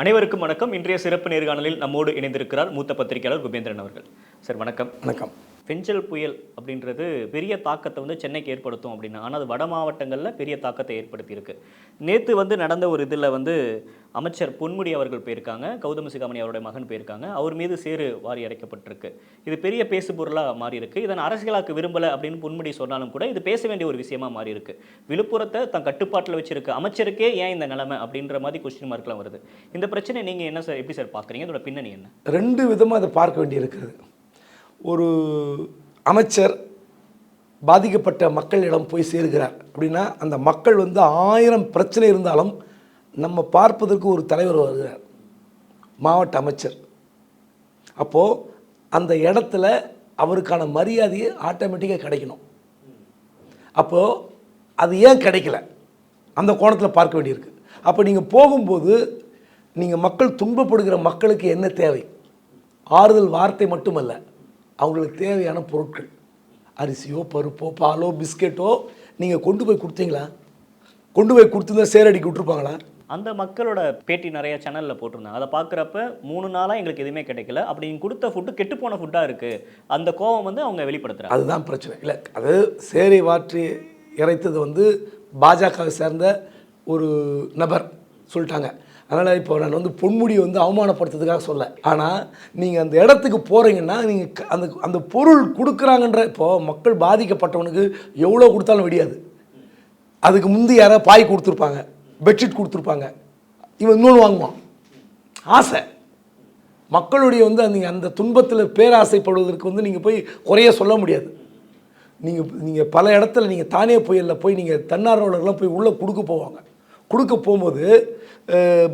அனைவருக்கும் வணக்கம். இன்றைய சிறப்பு நேர்காணலில் நம்மோடு இணைந்திருக்கிறார் மூத்த பத்திரிகையாளர் குபேந்திரன் அவர்கள். சார் வணக்கம். வணக்கம். பெஞ்சல் புயல் அப்படின்றது பெரிய தாக்கத்தை வந்து சென்னைக்கு ஏற்படுத்தும் அப்படின்னா ஆனால் அது வட மாவட்டங்களில் பெரிய தாக்கத்தை ஏற்படுத்தியிருக்கு. நேற்று வந்து நடந்த ஒரு இதில் வந்து அமைச்சர் பொன்முடி அவர்கள் போயிருக்காங்க கௌதம சிகாமணி அவருடைய மகன் போயிருக்காங்க அவர் மீது சேறு வாரி அடைக்கப்பட்டிருக்கு இது பெரிய பேசு பொருளாக மாறி இருக்கு இதன் அரசியலாக்க விரும்பலை அப்படின்னு பொன்முடி சொன்னாலும் கூட இது பேச வேண்டிய ஒரு விஷயமா மாறி இருக்கு விழுப்புரத்தை தன் கட்டுப்பாட்டில் வச்சிருக்க அமைச்சருக்கே ஏன் இந்த நிலைமை அப்படின்ற மாதிரி கொஸ்டின் மார்க்லாம் வருது. இந்த பிரச்சனை நீங்கள் என்ன சார் எப்படி சார் பார்க்குறீங்க? இதோட பின்னணி என்ன? ரெண்டு விதமாக அதை பார்க்க வேண்டியிருக்கிறது. ஒரு அமைச்சர் பாதிக்கப்பட்ட மக்களிடம் போய் சேர்கிறார் அப்படின்னா அந்த மக்கள் வந்து ஆயிரம் பிரச்சனை இருந்தாலும் நம்ம பார்ப்பதற்கு ஒரு தலைவர் வருகிறார் மாவட்ட அமைச்சர். அப்போது அந்த இடத்துல அவருக்கான மரியாதையை ஆட்டோமேட்டிக்காக கிடைக்கணும். அப்போது அது ஏன் கிடைக்கல? அந்த கோணத்தில் பார்க்க வேண்டியிருக்கு. அப்போ நீங்கள் போகும்போது நீங்கள் மக்கள் துன்பப்படுகிற மக்களுக்கு என்ன தேவை? ஆறுதல் வார்த்தை மட்டுமல்ல அவங்களுக்கு தேவையான பொருட்கள். அரிசியோ பருப்போ பாலோ பிஸ்கெட்டோ நீங்கள் கொண்டு போய் கொடுத்தீங்களா? கொண்டு போய் கொடுத்துருந்தா சேரடிக்கு விட்டுருப்பாங்களா? அந்த மக்களோட பேட்டி நிறைய சேனலில் போட்டிருந்தாங்க. அதை பார்க்குறப்ப மூணு நாளாக எங்களுக்கு எதுவுமே கிடைக்கல. அப்படி நீங்கள் கொடுத்த ஃபுட்டு கெட்டுப்போன ஃபுட்டாக இருக்குது அந்த கோவம் வந்து அவங்க வெளிப்படுத்துகிறாங்க அதுதான் பிரச்சனை. இல்லை அது சேரை வாற்றி இறைத்தது வந்து பாஜகவை சேர்ந்த ஒரு நபர் சொல்லிட்டாங்க. அதனால் இப்போ நான் வந்து பொன்முடியை வந்து அவமானப்படுத்துறதுக்காக சொல்ல. ஆனால் நீங்கள் அந்த இடத்துக்கு போகிறீங்கன்னா நீங்கள் அந்த அந்த பொருள் கொடுக்குறாங்கன்ற இப்போது மக்கள் பாதிக்கப்பட்டவனுக்கு எவ்வளோ கொடுத்தாலும் விடியாது. அதுக்கு முந்தி யாராவது பாய் கொடுத்துருப்பாங்க. பெட்ஷீட் கொடுத்துருப்பாங்க. இவன் இன்னொன்று வாங்குவான். ஆசை. மக்களுடைய வந்து அந்த அந்த துன்பத்தில் பேராசைப்படுவதற்கு வந்து நீங்கள் போய் குறைய சொல்ல முடியாது. நீங்கள் நீங்கள் பல இடத்துல நீங்கள் தானே புயலில் போய் நீங்கள் தன்னார்வலர்லாம் போய் உள்ளே கொடுக்க போவாங்க. கொடுக்க போகும்போது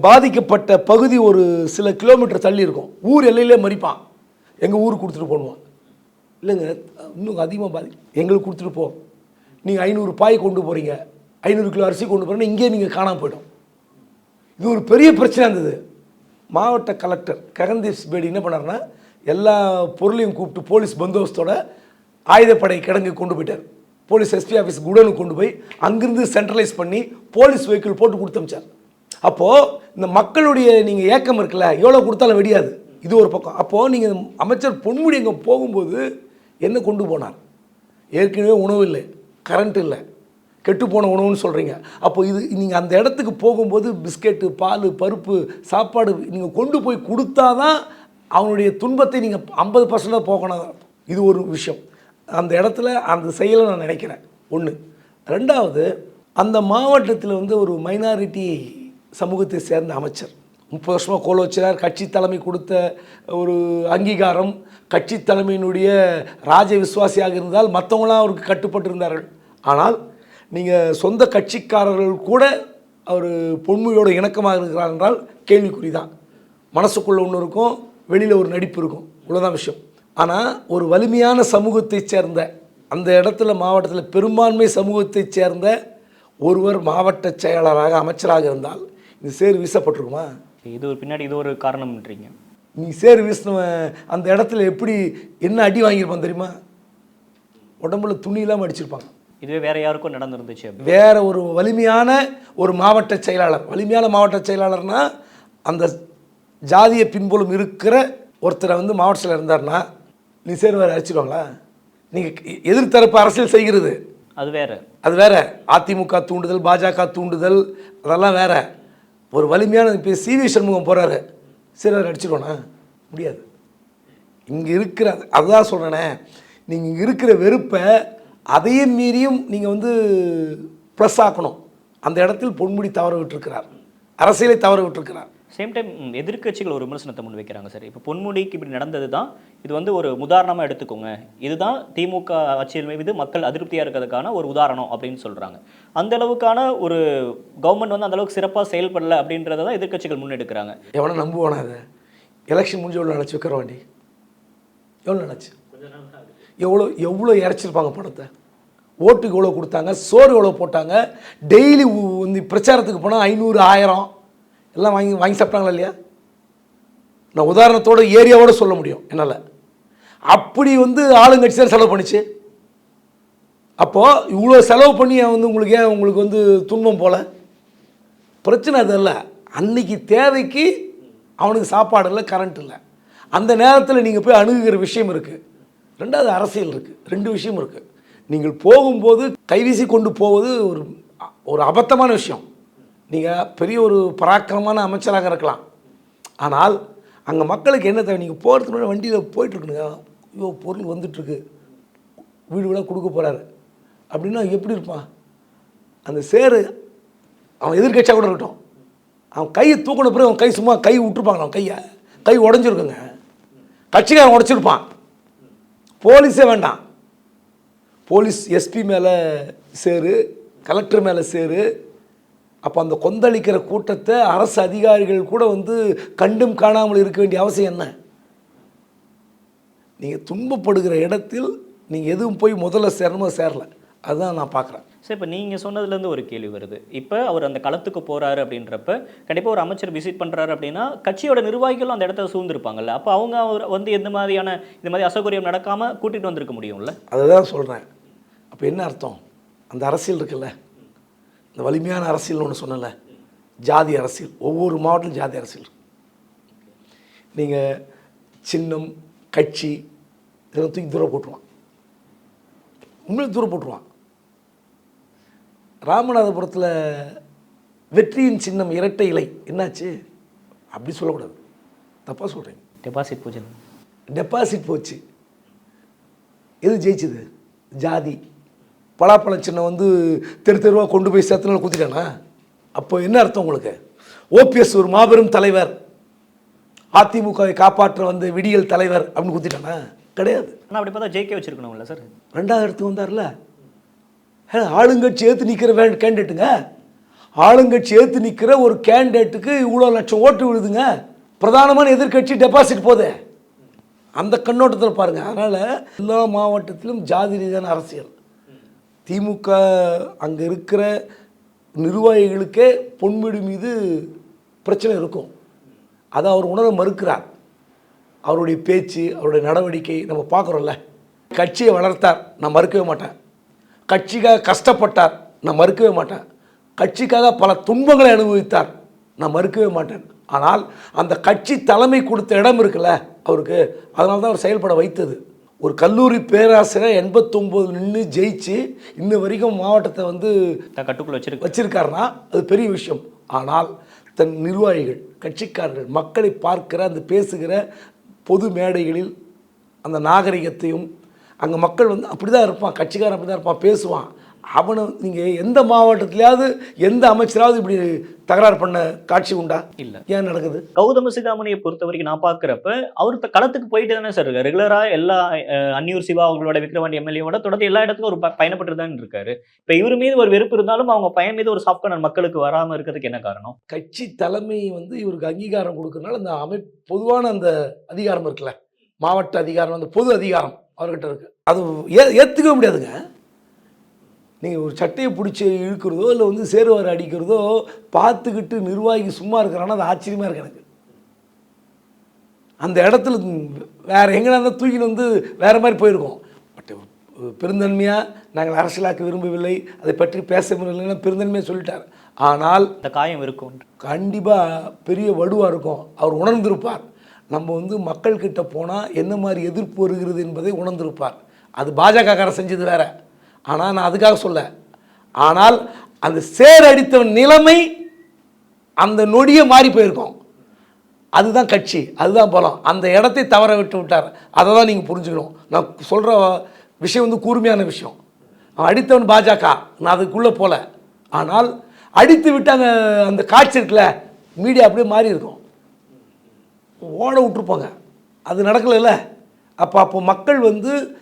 பாதிக்கப்பட்ட பகுதி ஒரு சில கிலோமீட்டர் தள்ளி இருக்கும். ஊர் எல்லையிலே மறிப்பான். எங்கள் ஊருக்கு கொடுத்துட்டு போடுவான் இல்லைங்க இன்னும் அதிகமாக பாதி எங்களுக்கு கொடுத்துட்டு போ. நீங்கள் ஐநூறு பாய் கொண்டு போகிறீங்க ஐநூறு கிலோ அரிசி கொண்டு போகிறீங்கன்னா இங்கே நீங்கள் காணாமல் போயிடும். இது ஒரு பெரிய பிரச்சனை இருந்தது. மாவட்ட கலெக்டர் ககன்தீப் பேடி என்ன பண்ணாருன்னா எல்லா பொருளையும் கூப்பிட்டு போலீஸ் பந்தோபஸ்தோட ஆயுதப்படை கிடங்கு கொண்டு போயிட்டார். போலீஸ் எஸ்பி ஆஃபீஸ் குடோனுக்கு கொண்டு போய் அங்கிருந்து சென்ட்ரலைஸ் பண்ணி போலீஸ் வெஹிக்கிள் போட்டு கொடுத்தமிச்சார் அப்போது இந்த மக்களுடைய நீங்கள் ஏக்கம் இருக்குல்ல எவ்வளோ கொடுத்தாலும் வெடியாது. இது ஒரு பக்கம். அப்போது நீங்கள் அமைச்சர் பொன்முடி அங்கே போகும்போது என்ன கொண்டு போனார்? ஏற்கனவே உணவு இல்லை கரண்ட் இல்லை. கெட்டுப்போன உணவுன்னு சொல்கிறீங்க அப்போ இது நீங்கள் அந்த இடத்துக்கு போகும்போது பிஸ்கெட்டு பால் பருப்பு சாப்பாடு நீங்கள் கொண்டு போய் கொடுத்தா தான் அவனுடைய துன்பத்தை நீங்கள் ஐம்பது பர்சன்டாக போகணும் இது ஒரு விஷயம். அந்த இடத்துல அந்த செயலை நான் நினைக்கிறேன். ஒன்று ரெண்டாவது அந்த மாவட்டத்தில் வந்து ஒரு மைனாரிட்டி சமூகத்தை சேர்ந்த அமைச்சர். முப்பது வருஷமாக கோல வச்சார். கட்சி தலைமை கொடுத்த ஒரு அங்கீகாரம் கட்சி தலைமையினுடைய ராஜ விசுவாசியாக இருந்தால் மற்றவங்களாம் அவருக்கு கட்டுப்பட்டு இருந்தார்கள் ஆனால் நீங்கள் சொந்த கட்சிக்காரர்கள் கூட அவர் பொன்முடியோட இணக்கமாக இருக்கிறார் என்றால் கேள்விக்குறி தான் மனசுக்குள்ளே ஒன்று இருக்கும் வெளியில் ஒரு நடிப்பு இருக்கும். இவ்வளோதான் விஷயம். ஆனால் ஒரு வலிமையான சமூகத்தைச் சேர்ந்த அந்த இடத்துல மாவட்டத்தில் பெரும்பான்மை சமூகத்தைச் சேர்ந்த ஒருவர் மாவட்ட செயலாளராக அமைச்சராக இருந்தால் இந்த சேர் வீசப்பட்டிருக்குமா? இது ஒரு பின்னாடி இது ஒரு காரணம்ன்றீங்க. நீ சேர் வீசினவன் அந்த இடத்துல எப்படி என்ன அடி வாங்கியிருப்பான் தெரியுமா? உடம்புல துணி இல்லாமல் அடிச்சிருப்பாங்க. இதுவே வேற யாருக்கும் நடந்துருந்துச்சு வேற ஒரு வலிமையான ஒரு மாவட்ட செயலாளர். வலிமையான மாவட்ட செயலாளர்னா அந்த ஜாதிய பின்புலம் இருக்கிற ஒருத்தரை வந்து மாவட்ட செயலர் இருந்தார்னா நீ சேர்வார் அடிச்சிடுவாங்களா நீங்கள் எதிர்த்தரப்பு அரசியல் செய்கிறது. அது வேற. அது வேற. அதிமுக தூண்டுதல் பாஜக தூண்டுதல் அதெல்லாம் வேற. ஒரு வலிமையான இப்போ சிவி சண்முகம் போகிறாரு சிலர் அடிச்சிடுவானா முடியாது. இங்கே இருக்கிற அதுதான் சொல்கிறேனே நீங்கள் இங்கே இருக்கிற வெறுப்பை அதையும் மீறியும் நீங்கள் வந்து ப்ளஸ் ஆக்கணும். அந்த இடத்தில் பொன்முடி தவற விட்டிருக்கிறார் அரசியலை தவற விட்டிருக்கிறார் சேம் டைம் எதிர்க்கட்சிகள் ஒரு விமர்சனத்தை முன் வைக்கிறாங்க சார். இப்போ பொன்முடிக்கு இப்படி நடந்தது தான் இது வந்து ஒரு உதாரணமாக எடுத்துக்கோங்க. இதுதான் திமுக ஆட்சியில் மீது மக்கள் அதிருப்தியாக இருக்கிறதுக்கான ஒரு உதாரணம் அப்படின்னு சொல்கிறாங்க அந்த அளவுக்கான ஒரு கவர்மெண்ட் வந்து அந்த அளவுக்கு சிறப்பாக செயல்படல அப்படின்றத தான் எதிர்க்கட்சிகள் முன்னெடுக்கிறாங்க எவனை நம்புவானா அதை? எலெக்ஷன் முடிஞ்ச எவ்வளோ நினச்சி விக்ரவாண்டி எவ்வளோ நினச்சி எவ்வளோ எவ்வளோ இறைச்சிருப்பாங்க பணத்தை? ஓட்டுக்கு எவ்வளோ கொடுத்தாங்க? சோறு எவ்வளோ போட்டாங்க? டெய்லி வந்து பிரச்சாரத்துக்கு போனால் ஐநூறு ஆயிரம். எல்லாம் வாங்கி வாங்கி சாப்பிட்டாங்களா இல்லையா? நான் உதாரணத்தோட ஏரியாவோட சொல்ல முடியும் என்னால். அப்படி வந்து ஆளுங்கட்சி தான் செலவு பண்ணிச்சு. அப்போது இவ்வளோ செலவு பண்ணி வந்து உங்களுக்கு ஏன் உங்களுக்கு வந்து துன்பம் போல்? பிரச்சனை அது இல்லை அன்னைக்கு தேவைக்கு அவனுக்கு சாப்பாடு இல்லை கரண்ட் இல்லை. அந்த நேரத்தில் நீங்கள் போய் அணுகுகிற விஷயம் இருக்குது ரெண்டாவது அரசியல் இருக்குது ரெண்டு விஷயம் இருக்குது நீங்கள் போகும்போது கைவீசி கொண்டு போவது ஒரு ஒரு அபத்தமான விஷயம். நீங்கள் பெரிய ஒரு பராக்கிரமான அமைச்சராக இருக்கலாம். ஆனால் அங்கே மக்களுக்கு என்ன தேவை? நீங்கள் போகிறதுக்கு முன்னாடி வண்டியில் போயிட்டுருக்குனுங்க ஐயோ பொருள் வந்துட்டுருக்கு வீடு வீடாக கொடுக்க போகிறாரு அப்படின்னா எப்படி இருப்பான்? அந்த சேரு அவன் எதிர்கட்சியாக கூட இருக்கட்டும். அவன் கையை தூக்கின பிறகு அவன் கை சும்மா கை விட்டுருப்பாங்க. அவன் கையை. கை உடஞ்சிருக்குங்க. கட்சிக்காரன் உடச்சிருப்பான். போலீஸே வேண்டாம். போலீஸ் எஸ்பி மேலே சேரு கலெக்டர் மேலே சேரு. அப்போ அந்த கொந்தளிக்கிற கூட்டத்தை அரசு அதிகாரிகள் கூட வந்து கண்டும் காணாமல் இருக்க வேண்டிய அவசியம் என்ன? நீங்கள் துன்பப்படுகிற இடத்தில் நீங்கள் எதுவும் போய் முதல்ல சேரணுமோ? சேரல. அதுதான் நான் பார்க்குறேன். சார் இப்போ நீங்கள் சொன்னதுலேருந்து ஒரு கேள்வி வருது. இப்போ அவர் அந்த களத்துக்கு போகிறாரு அப்படின்றப்ப கண்டிப்பாக ஒரு அமைச்சர் விசிட் பண்ணுறாரு அப்படின்னா கட்சியோட நிர்வாகிகளும் அந்த இடத்த சூழ்ந்துருப்பாங்கல்ல. அப்போ அவங்க அவர் வந்து எந்த மாதிரியான இந்த மாதிரி அசௌகரியம் நடக்காமல் கூட்டிகிட்டு வந்திருக்க முடியும்ல? அதை தான் சொல்கிறேன் அப்போ என்ன அர்த்தம்? அந்த அரசியல் இருக்குல்ல. இந்த வலிமையான அரசியல்னு ஒன்று சொன்னல ஜாதி அரசியல். ஒவ்வொரு மாவட்டத்திலும் ஜாதி அரசியல் நீங்கள் சின்னம் கட்சி இதெல்லாம் தூக்கி தூரம் போட்டுருவான். உண்மையிலே தூரம் போட்டுருவான். ராமநாதபுரத்தில் வெற்றியின் சின்னம் இரட்டை இலை. என்னாச்சு? அப்படி சொல்லக்கூடாது. தப்பாக சொல்கிறேன் டெபாசிட் பூஜை டெபாசிட் போச்சு. எது ஜெயிச்சது? ஜாதி. பலாப்பழ சின்னம் வந்து தெரு தெருவாக கொண்டு போய் சேர்த்தனால குத்திட்டானா? அப்போ என்ன அர்த்தம் உங்களுக்கு? ஓபிஎஸ் ஒரு மாபெரும் தலைவர். அதிமுகவை காப்பாற்ற வந்த விடியல் தலைவர் அப்படின்னு குத்திட்டானா? கிடையாது. ஆனால் அப்படி பார்த்தா ஜெயிக்க வச்சிருக்கணும்ல சார். ரெண்டாவது இடத்துக்கு வந்தார்ல. ஆளுங்கட்சி ஏற்று நிற்கிற வே கேண்டிடேட்டுங்க ஆளுங்கட்சி ஏற்று நிற்கிற ஒரு கேண்டிடேட்டுக்கு இவ்வளோ லட்சம் ஓட்டு விழுதுங்க. பிரதானமான எதிர்க்கட்சி டெபாசிட் போதே. அந்த கண்ணோட்டத்தில் பாருங்கள் அதனால் எல்லா மாவட்டத்திலும் ஜாதி ரீதியான அரசியல். திமுக அங்கே இருக்கிற நிர்வாகிகளுக்கே பொன்முடி மீது பிரச்சனை இருக்கும். அதை அவர் உணர மறுக்கிறார். அவருடைய பேச்சு அவருடைய நடவடிக்கை நம்ம பார்க்குறோம்ல. கட்சியை வளர்த்தார். நான் மறுக்கவே மாட்டேன். கட்சிக்காக கஷ்டப்பட்டார் நான் மறுக்கவே மாட்டேன். கட்சிக்காக பல துன்பங்களை அனுபவித்தார் நான் மறுக்கவே மாட்டேன். ஆனால் அந்த கட்சி தலைமை கொடுத்த இடம் இருக்குல்ல அவருக்கு அதனால தான் அவர் செயல்பட வைத்தது. ஒரு கல்லூரி பேராசிரியர் எண்பத்தொம்போது நின்று ஜெயிச்சு இன்ன வரைக்கும் மாவட்டத்தை வந்து கட்டுக்குள்ள வச்சிருக்கு வச்சிருக்காருன்னா அது பெரிய விஷயம். ஆனால் தன் நிர்வாகிகள் கட்சிக்காரர்கள் மக்களை பார்க்கிற அந்த பேசுகிற பொது மேடைகளில் அந்த நாகரிகத்தையும் அங்கே மக்கள் வந்து அப்படி தான் இருப்பான் கட்சிக்காரன் அப்படி தான் இருப்பான் பேசுவான். அவனை நீங்கள் எந்த மாவட்டத்திலையாவது எந்த அமைச்சராவது இப்படி தகராறு பண்ண காட்சி உண்டா? இல்ல. ஏன் நடக்குது? கௌதம சிகாமணியை பொறுத்த வரைக்கும் நான் பார்க்குறப்ப அவர் களத்துக்கு போயிட்டு தானே சார் இருக்காரு. ரெகுலராக எல்லா அன்னியூர் சிவா அவங்களோட விக்ரவாண்டி எம்எல்ஏவோட தொடர்ந்து எல்லா இடத்துக்கும் ஒரு பயணப்பட்டு தான் இருக்காரு. இப்போ இவர் மீது ஒரு வெறுப்பு இருந்தாலும் அவங்க பையன் மீது ஒரு சாஃப்ட் கார்னர் மக்களுக்கு வராமல் இருக்கிறதுக்கு என்ன காரணம்? கட்சி தலைமை வந்து இவருக்கு அங்கீகாரம் கொடுக்கறனால அந்த அமை பொதுவான அந்த அதிகாரம் இருக்குல்ல? மாவட்ட அதிகாரம் அந்த பொது அதிகாரம். அவர்கிட்ட இருக்கு. அது ஏ ஏற்றுக்கவே முடியாதுங்க. நீங்கள் ஒரு சட்டையை பிடிச்சி இழுக்கிறதோ இல்லை வந்து சேருவார் அடிக்கிறதோ பார்த்துக்கிட்டு நிர்வாகி சும்மா இருக்கிறான்னா அது ஆச்சரியமாக இருக்கு எனக்கு. அந்த இடத்துல வேற எங்கே இருந்தால் தூக்கின்னு வந்து வேற மாதிரி போயிருக்கோம். பட் பெருந்தன்மையாக நாங்கள் அரசியலாக்க விரும்பவில்லை. அதை பற்றி பேச விரும்பவில்லைன்னா பெருந்தன்மையாக சொல்லிட்டார். ஆனால் இந்த காயம் இருக்கும். கண்டிப்பாக பெரிய வடுவாக இருக்கும். அவர் உணர்ந்திருப்பார். நம்ம வந்து மக்கள்கிட்ட போனால் என்ன மாதிரி எதிர்ப்பு வருகிறது என்பதை உணர்ந்திருப்பார். அது பாஜகக்காரன் செஞ்சது வேற. ஆனால் நான் அதுக்காக சொல்ல. ஆனால் அந்த சேர் அடித்தவன் நிலைமை அந்த நொடியே மாறி போயிருக்கும். அதுதான் கட்சி. அதுதான் பலம். அந்த இடத்தை தவற விட்டு விட்டார். அதை தான் நீங்கள் புரிஞ்சுக்கணும். நான் சொல்கிற விஷயம் வந்து கூர்மையான விஷயம். அவன் அடித்தவன் பாஜக. நான் அதுக்குள்ளே போகல ஆனால் அடித்து விட்டு அந்த அந்த காட்சி இருக்குல்ல மீடியா அப்படியே மாறி இருக்கும். ஓட விட்டுருப்பாங்க. அது நடக்கலைல்ல. அப்போ அப்போ மக்கள் வந்து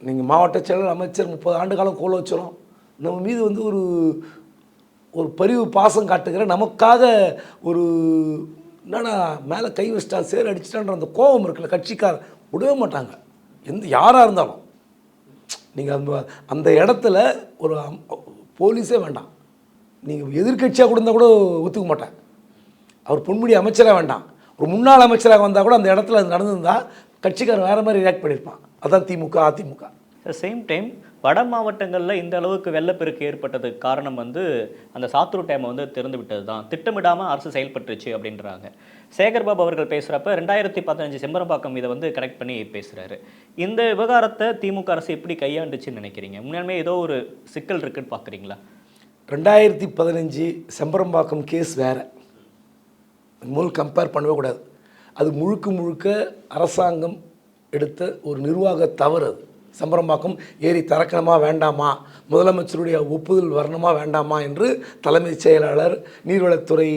நீங்கள் மாவட்ட செயலர் அமைச்சர் முப்பது ஆண்டு காலம் கோல வச்சிடும் நம்ம மீது வந்து ஒரு ஒரு பரிவு பாசம் காட்டுகிற நமக்காக ஒரு என்னடா மேலே கை வச்சிட்டா சேர் அடிச்சிட்டான்ற அந்த கோபம் இருக்குல்ல கட்சிக்கார விடவே மாட்டாங்க. எந்த யாராக இருந்தாலும். நீங்கள் அந்த அந்த இடத்துல ஒரு அம்- போலீஸே வேண்டாம். நீங்கள் எதிர்க்கட்சியாக கூட இருந்தால் கூட ஒத்துக்க மாட்டேன் அவர் பொன்முடி அமைச்சராக வேண்டாம். ஒரு முன்னாள் அமைச்சராக வந்தால் கூட அந்த இடத்துல அது நடந்திருந்தால் கட்சிக்காரன் வேறு மாதிரி ரியாக்ட் பண்ணியிருப்பான். அதான் திமுக அதிமுக. சேம் டைம் வட மாவட்டங்களில் இந்த அளவுக்கு வெள்ளப்பெருக்கு ஏற்பட்டதுக்கு காரணம் வந்து அந்த சாத்தூர் டேமை வந்து திறந்து விட்டது தான் திட்டமிடாமல் அரசு செயல்பட்டுருச்சு அப்படின்றாங்க. சேகர்பாபு அவர்கள் பேசுகிறப்ப ரெண்டாயிரத்தி பதினஞ்சு செம்பரம்பாக்கம் இதை வந்து கரெக்ட் பண்ணி பேசுகிறாரு இந்த விவகாரத்தை திமுக அரசு எப்படி கையாண்டுச்சுன்னு நினைக்கிறீங்க? உண்மையாலுமே ஏதோ ஒரு சிக்கல் இருக்குன்னு பார்க்குறீங்களா ரெண்டாயிரத்தி பதினஞ்சு செம்பரம்பாக்கம் கேஸ் வேறு. முதல் கம்பேர் பண்ணவே கூடாது. அது முழுக்க முழுக்க அரசாங்கம் எடுத்த ஒரு நிர்வாக தவறு அது. சம்பரம்பாக்கம் ஏரி திறக்கணுமா வேண்டாமா? முதலமைச்சருடைய ஒப்புதல் வரணுமா வேண்டாமா? என்று தலைமைச் செயலாளர் நீர்வளத்துறை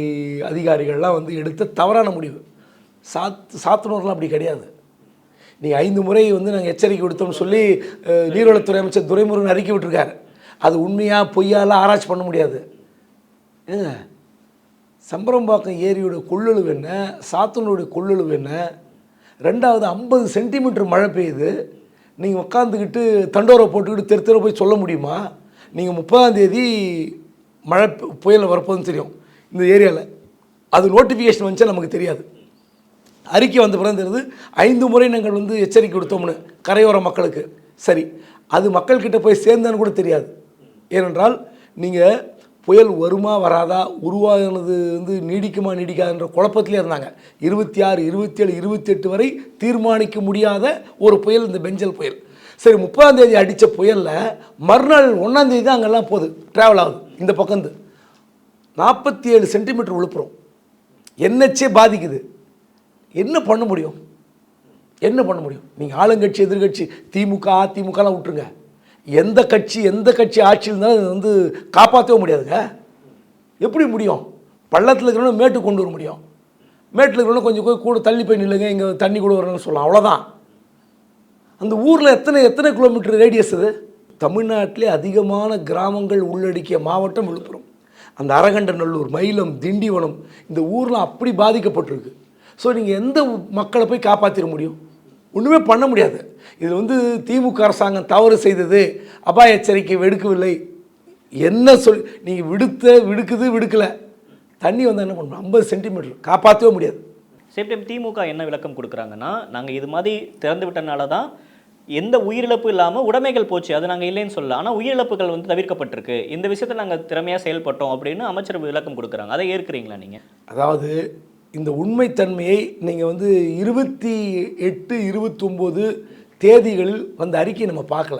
அதிகாரிகள்லாம் வந்து எடுத்த தவறான முடிவு. சாத் சாத்தனூர்லாம் அப்படி கிடையாது. நீ ஐந்து முறை வந்து நாங்கள் எச்சரிக்கை கொடுத்தோம்னு சொல்லி நீர்வளத்துறை அமைச்சர் துரைமுருகன் அறிக்கை விட்டுருக்காரு. அது உண்மையாக பொய்யாலாம் ஆராய்ச்சி பண்ண முடியாது. ஏங்க? சம்பரம்பாக்கம் ஏரியோட கொள்ளளவு என்ன? சாத்தனூருடைய கொள்ளளவு என்ன? ரெண்டாவது ஐம்பது சென்டிமீட்டர் மழை பெய்யுது. நீங்கள் உட்காந்துக்கிட்டு தண்டோரை போட்டுக்கிட்டு தெரு தெரு போய் சொல்ல முடியுமா? நீங்கள் முப்பதாம் தேதி மழை புயலில் வரப்போதுன்னு வரப்போகுதுன்னு தெரியும் இந்த ஏரியாவில் அது நோட்டிஃபிகேஷன் வந்துச்சா நமக்கு தெரியாது. அறிக்கை வந்த பிறகு தெரியுது ஐந்து முறை நாங்கள் வந்து எச்சரிக்கை கொடுத்தோம்னு கரையோர மக்களுக்கு. சரி அது மக்கள்கிட்ட போய் சேர்ந்தான்னு கூட தெரியாது. ஏனென்றால் நீங்கள் புயல் வருமா வராதா? உருவாகினது வந்து நீடிக்குமா நீடிக்காதுன்ற குழப்பத்திலே இருந்தாங்க. இருபத்தி ஆறு இருபத்தி ஏழு இருபத்தெட்டு வரை தீர்மானிக்க முடியாத ஒரு புயல் இந்த பெஞ்சல் புயல். சரி முப்பதாம் தேதி அடித்த புயலில் மறுநாள் ஒன்றாம் தேதி தான் அங்கெல்லாம் போகுது ட்ராவல் ஆகுது இந்த பக்கந்து நாற்பத்தி ஏழு சென்டிமீட்டர் விழுப்புரம் என்னச்சே பாதிக்குது? என்ன பண்ண முடியும்? என்ன பண்ண முடியும்? நீங்கள் ஆளுங்கட்சி எதிர்கட்சி திமுக அதிமுகலாம் விட்டுருங்க எந்த கட்சி எந்த கட்சி ஆட்சி இருந்தாலும் அதை வந்து காப்பாற்றவே முடியாதுங்க. எப்படி முடியும்? பள்ளத்தில் இருக்கிறவங்க மேட்டு கொண்டு வர முடியும். மேட்டில் இருக்கிறவங்க கொஞ்சம் போய் கூட தள்ளி போய் நில்லுங்க இங்கே தண்ணி கூட வரணும்னு சொல்லலாம். அவ்வளோதான் அந்த ஊரில் எத்தனை எத்தனை கிலோமீட்டர் ரேடியஸ் அது தமிழ்நாட்டிலே அதிகமான கிராமங்கள் உள்ளடக்கிய மாவட்டம் விழுப்புரம். அந்த அரகண்டநல்லூர் மயிலம் திண்டிவனம் இந்த ஊர்லாம் அப்படி பாதிக்கப்பட்டிருக்கு. ஸோ நீங்கள் எந்த மக்களை போய் காப்பாற்றிட முடியும்? ஒன்றுமே பண்ண முடியாது. இது வந்து திமுக அரசாங்கம் தவறு செய்தது அபாய எச்சரிக்கை விடுக்கவில்லை என்ன சொல் நீங்கள் விடுத்த விடுக்குது விடுக்கலை. தண்ணி வந்தால் என்ன பண்ணணும் ஐம்பது சென்டிமீட்டர். காப்பாற்றவே முடியாது. சேம் டைம் திமுக என்ன விளக்கம் கொடுக்குறாங்கன்னா நாங்கள் இது மாதிரி திறந்து விட்டனால தான் எந்த உயிரிழப்பு இல்லாமல் உடைமைகள் போச்சு. அது நாங்கள் இல்லைன்னு சொல்லல. ஆனால் உயிரிழப்புகள் வந்து தவிர்க்கப்பட்டிருக்கு. இந்த விஷயத்தை நாங்கள் திறமையாக செயல்பட்டோம் அப்படின்னு அமைச்சர் விளக்கம் கொடுக்குறாங்க. அதை ஏற்கிறீங்களா நீங்கள் அதாவது இந்த உண்மைத்தன்மையை நீங்கள் வந்து இருபத்தி எட்டு இருபத்தொம்போது தேதிகளில் வந்த அறிக்கையை நம்ம பார்க்கல.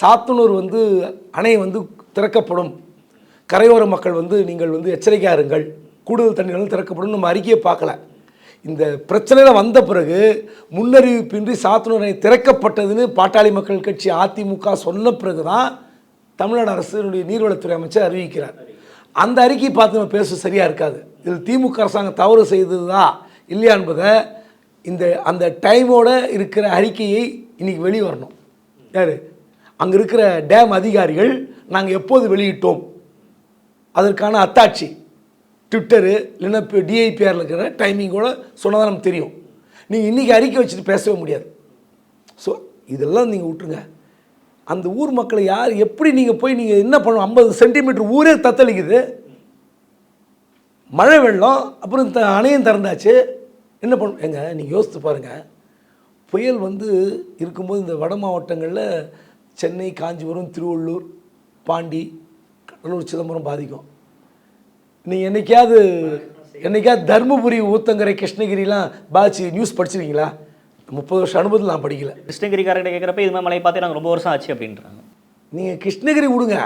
சாத்தனூர் வந்து அணை வந்து திறக்கப்படும். கரையோர மக்கள் வந்து நீங்கள் வந்து எச்சரிக்கையாக இருங்கள். கூடுதல் தண்ணீர்கள் திறக்கப்படும் நம்ம அறிக்கையை பார்க்கல. இந்த பிரச்சனையில் வந்த பிறகு முன்னறிவிப்பின்றி சாத்தனூர் அணை திறக்கப்பட்டதுன்னு பாட்டாளி மக்கள் கட்சி அதிமுக சொன்ன பிறகு தான் தமிழ்நாடு அரசினுடைய நீர்வளத்துறை அமைச்சர் அறிவிக்கிறார். அந்த அறிக்கை பார்த்து நம்ம பேச சரியாக இருக்காது. இதில் திமுக அரசாங்கம் தவறு செய்ததா இல்லையா என்பதை இந்த அந்த டைமோட இருக்கிற அறிக்கையை இன்றைக்கி வெளியே வரணும். யார்? அங்கே இருக்கிற டேம் அதிகாரிகள் நாங்கள் எப்போது வெளியிட்டோம்? அதற்கான அத்தாட்சி. ட்விட்டரு இல்லைன்னா இப்போ டிஐபிஆரில் இருக்கிற டைமிங்கோட சொன்னதான் நமக்கு தெரியும். நீங்கள் இன்றைக்கி அறிக்கை வச்சுட்டு பேசவே முடியாது. ஸோ இதெல்லாம் நீங்கள் விட்டுருங்க. அந்த ஊர் மக்களை யார் எப்படி நீங்கள் போய் நீங்கள் என்ன பண்ணணும்? ஐம்பது சென்டிமீட்டர் ஊரே தத்தளிக்குது. மழை வெள்ளம் அப்புறம் த அணையும் திறந்தாச்சு. என்ன பண்ணும் எங்க நீங்கள் யோசித்து பாருங்கள் புயல் வந்து இருக்கும்போது இந்த வட மாவட்டங்களில் சென்னை காஞ்சிபுரம் திருவள்ளூர் பாண்டி கடலூர் சிதம்பரம் பாதிக்கும். நீ என்னைக்காவது என்னைக்காவது தருமபுரி ஊத்தங்கரை கிருஷ்ணகிரிலாம் பாதிச்சு நியூஸ் படிச்சிருக்கீங்களா? முப்பது வருஷம் அனுபவத்தில் நான் படிக்கல. கிருஷ்ணகிரிக்காரர்கிட்ட கேட்குறப்ப இது மாதிரி மலையை பார்த்து நாங்கள் ரொம்ப வருஷம் ஆச்சு அப்படின்றாங்க. நீங்கள் கிருஷ்ணகிரி விடுங்க.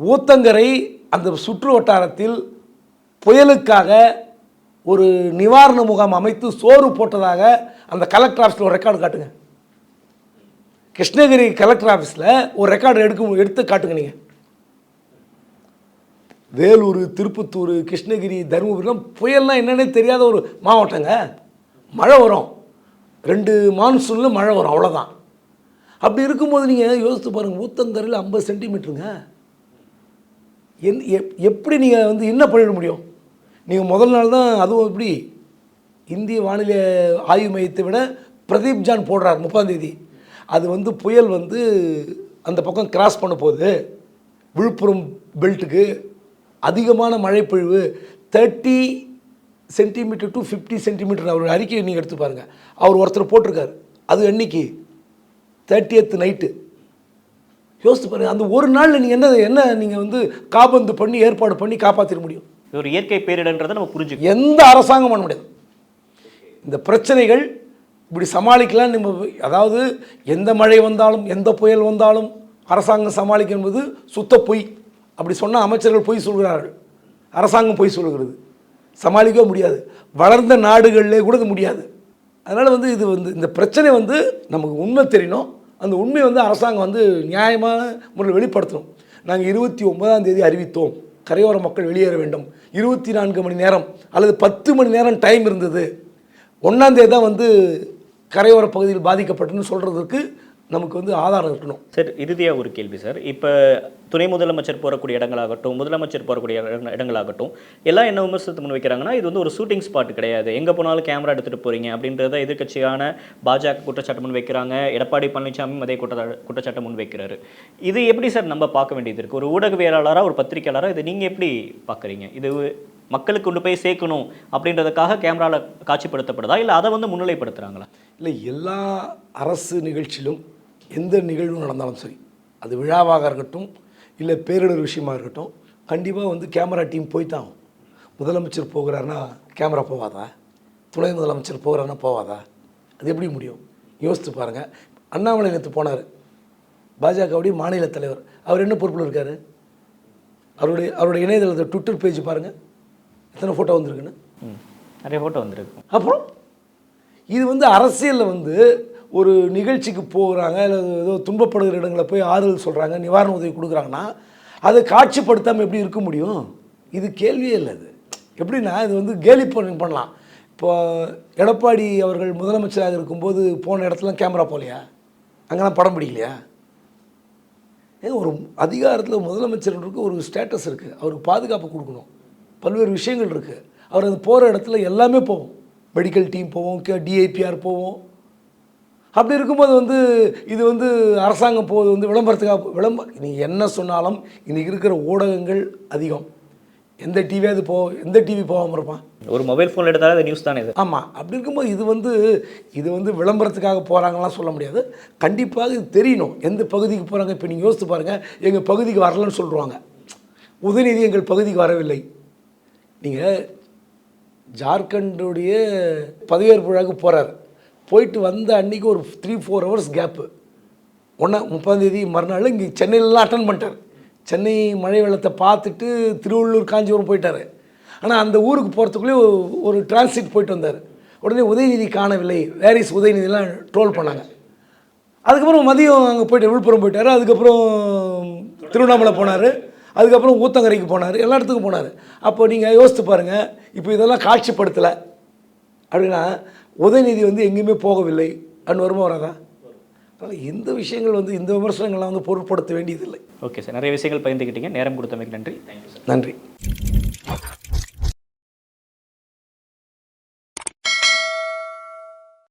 ஊத்தங்கரை அந்த சுற்று வட்டாரத்தில் புயலுக்காக ஒரு நிவாரண முகாம் அமைத்து சோறு போட்டதாக அந்த கலெக்டர் ஆஃபீஸில் ஒரு ரெக்கார்டு காட்டுங்க. கிருஷ்ணகிரி கலெக்டர் ஆஃபீஸில் ஒரு ரெக்கார்டு எடுக்க எடுத்து காட்டுங்க நீங்கள் வேலூர் திருப்பத்தூர் கிருஷ்ணகிரி தருமபுரிலாம் புயல்லாம் என்னன்னே தெரியாத ஒரு மாவட்டங்க. மழை வரும். ரெண்டு மான்சூனில் மழை வரும் அவ்வளோதான் அப்படி இருக்கும்போது நீங்கள் யோசித்து பாருங்கள் ஊத்தங்கரையில் ஐம்பது சென்டிமீட்டருங்க என் எப்- எப்படி நீங்கள் வந்து என்ன பண்ணிட முடியும்? நீங்கள் முதல் நாள் தான் அதுவும் எப்படி இந்திய வானிலை ஆய்வு மையத்தை விட பிரதீப் ஜான் போடுறார் முப்பாந்தேதி அது வந்து புயல் வந்து அந்த பக்கம் கிராஸ் பண்ண போகுது. விழுப்புரம் பெல்ட்டுக்கு அதிகமான மழைப்பொழிவு thirty centimetre to fifty centimetre அவர் அறிக்கையை நீங்கள் எடுத்து பாருங்கள் அவர் ஒருத்தர் போட்டிருக்காரு. அது என்னைக்கு? தேர்ட்டியத்து நைட்டு யோசித்து பாருங்கள் அந்த ஒரு நாளில் நீங்கள் என்ன என்ன நீங்கள் வந்து காபந்து பண்ணி ஏற்பாடு பண்ணி காப்பாற்றிட முடியும்? இது ஒரு இயற்கை பேரிடன்றதை நம்ம புரிஞ்சுக்கணும். எந்த அரசாங்கம் பண்ண முடியாது. இந்த பிரச்சனைகள் இப்படி சமாளிக்கலாம் நம்ம அதாவது எந்த மழை வந்தாலும் எந்த புயல் வந்தாலும் அரசாங்கம் சமாளிக்கும் என்பது சுத்த பொய். அப்படி சொன்னால் அமைச்சர்கள் பொய் சொல்கிறார்கள். அரசாங்கம் பொய் சொல்கிறது. சமாளிக்கவே முடியாது. வளர்ந்த நாடுகளிலே கூட இது முடியாது. அதனால் வந்து இது வந்து இந்த பிரச்சனை வந்து நமக்கு உண்மை தெரியணும். அந்த உண்மை வந்து அரசாங்கம் வந்து நியாயமான முறையில் வெளிப்படுத்தணும். நாங்கள் இருபத்தி ஒன்பதாம் தேதி அறிவித்தோம். கரையோர மக்கள் வெளியேற வேண்டும். இருபத்தி நான்கு மணி நேரம் அல்லது பத்து மணி நேரம் டைம் இருந்தது. ஒன்றாந்தேதி தான் வந்து கரையோர பகுதியில் பாதிக்கப்பட்டுன்னு சொல்கிறதுக்கு நமக்கு வந்து ஆதாரம் இருக்கணும். சார் இறுதியாக ஒரு கேள்வி சார். இப்போ துணை முதலமைச்சர் போகக்கூடிய இடங்களாகட்டும் முதலமைச்சர் போகக்கூடிய இடங்க- இடங்களாகட்டும் எல்லாம் என்ன விமர்சனத்தை முன் வைக்கிறாங்கன்னா இது வந்து ஒரு ஷூட்டிங் ஸ்பாட் கிடையாது. எங்கே போனாலும் கேமரா எடுத்துகிட்டு போகிறீங்க அப்படின்றத எதிர்க்கட்சியான பாஜக குற்றச்சாட்டு முன் வைக்கிறாங்க எடப்பாடி பழனிசாமி அதே குற்ற குற்றச்சாட்டை முன் வைக்கிறாரு இது எப்படி சார் நம்ம பார்க்க வேண்டியது இருக்குது ஒரு ஊடகவியலாளராக ஒரு பத்திரிகையாளராக இதை நீங்கள் எப்படி பார்க்குறீங்க? இது மக்களுக்கு கொண்டு போய் சேர்க்கணும் அப்படின்றதுக்காக கேமராவில் காட்சிப்படுத்தப்படுதா? இல்லை அதை வந்து முன்னிலைப்படுத்துகிறாங்களா இல்லை எல்லா அரசு நிகழ்ச்சியிலும் எந்த நிகழ்வு நடந்தாலும் சரி அது விழாவாக இருக்கட்டும் இல்லை பேரிடர் விஷயமா இருக்கட்டும் கண்டிப்பாக வந்து கேமரா டீம் போய் தான் ஆகும். முதலமைச்சர் போகிறாருன்னா கேமரா போவாதா? துணை முதலமைச்சர் போகிறாருன்னா போவாதா? அது எப்படி முடியும்? யோசித்து பாருங்கள் அண்ணாமலை நேற்று போனார். பாஜகவுடைய மாநில தலைவர். அவர் என்ன பொறுப்பில் இருக்கார்? அவருடைய அவருடைய இணையதளத்தை ட்விட்டர் பேஜ் பாருங்கள் எத்தனை ஃபோட்டோ வந்திருக்குன்னு? ம் நிறைய ஃபோட்டோ வந்திருக்கு. அப்புறம்? இது வந்து அரசியலில் வந்து ஒரு நிகழ்ச்சிக்கு போகிறாங்க இல்லை ஏதோ துன்பப்படுகிற இடங்களை போய் ஆறுதல் சொல்கிறாங்க நிவாரண உதவி கொடுக்குறாங்கன்னா அதை காட்சிப்படுத்தாமல் எப்படி இருக்க முடியும்? இது கேள்வியே இல்லை அது. எப்படின்னா இது வந்து கேலி பண்ண பண்ணலாம். இப்போ எடப்பாடி அவர்கள் முதலமைச்சராக இருக்கும்போது போன இடத்துல கேமரா போகலையா? அங்கெல்லாம் படம் பிடிக்கலையா? ஏங்க ஒரு அதிகாரத்தில் முதலமைச்சருக்கு ஒரு ஸ்டேட்டஸ் இருக்குது அவருக்கு பாதுகாப்பு கொடுக்கணும். பல்வேறு விஷயங்கள் இருக்குது அவர் அது போகிற இடத்துல எல்லாமே போவோம். மெடிக்கல் டீம் போவோம் டிஐபிஆர் போவோம். அப்படி இருக்கும்போது வந்து இது வந்து அரசாங்கம் போகுது வந்து விளம்பரத்துக்காக விளம்ப நீங்கள் என்ன சொன்னாலும் இன்றைக்கி இருக்கிற ஊடகங்கள் அதிகம். எந்த டிவியாவது போ எந்த டிவி போகாமல் இருப்பான்? ஒரு மொபைல் ஃபோன் எடுத்தாலே அது நியூஸ் தானே இது? ஆமாம் அப்படி இருக்கும்போது இது வந்து இது வந்து விளம்பரத்துக்காக போகிறாங்கலாம் சொல்ல முடியாது. கண்டிப்பாக இது தெரியணும். எந்த பகுதிக்கு போகிறாங்க இப்போ நீங்கள் யோசித்து பாருங்கள் எங்கள் பகுதிக்கு வரலன்னு சொல்லுவாங்க உதயநிதி எங்கள் பகுதிக்கு வரவில்லை. நீங்கள் ஜார்க்கண்டுடைய பதவியேற்பு விழாவுக்கு போகிறார் போயிட்டு வந்த அன்னைக்கு ஒரு த்ரீ ஃபோர் ஹவர்ஸ் கேப்பு ஒன்றா முப்பதாந்தேதி மறுநாள் இங்கே சென்னையிலலாம் அட்டன் பண்ணிட்டார். சென்னை மழை வெள்ளத்தை பார்த்துட்டு திருவள்ளூர் காஞ்சிபுரம் போயிட்டார். ஆனால் அந்த ஊருக்கு போகிறதுக்குள்ளே ஒரு டிரான்சிட் போயிட்டு வந்தார். உடனே உதயநிதி காணவில்லை. வேரிஸ் உதயநிதிலாம் ட்ரோல் பண்ணாங்க. அதுக்கப்புறம் மதியம் அங்கே போயிட்டு விழுப்புரம் போயிட்டார். அதுக்கப்புறம் திருவண்ணாமலை போனார். அதுக்கப்புறம் ஊத்தங்கரைக்கு போனார். எல்லா இடத்துக்கும் போனார். அப்போ நீங்கள் யோசித்து பாருங்கள் இப்போ இதெல்லாம் காட்சிப்படுத்தலை. அப்படின்னா உதயநிதி வந்து எங்கேயுமே போகவில்லை. அப்படின்னு வருமா வராதா? அதனால் இந்த விஷயங்கள் வந்து இந்த விமர்சனங்கள்லாம் வந்து பொருட்படுத்த வேண்டியதில்லை. ஓகே சார் நிறைய விஷயங்கள் பகிர்ந்துக்கிட்டீங்க நேரம் கொடுத்தமைக்கு நன்றி. நன்றி.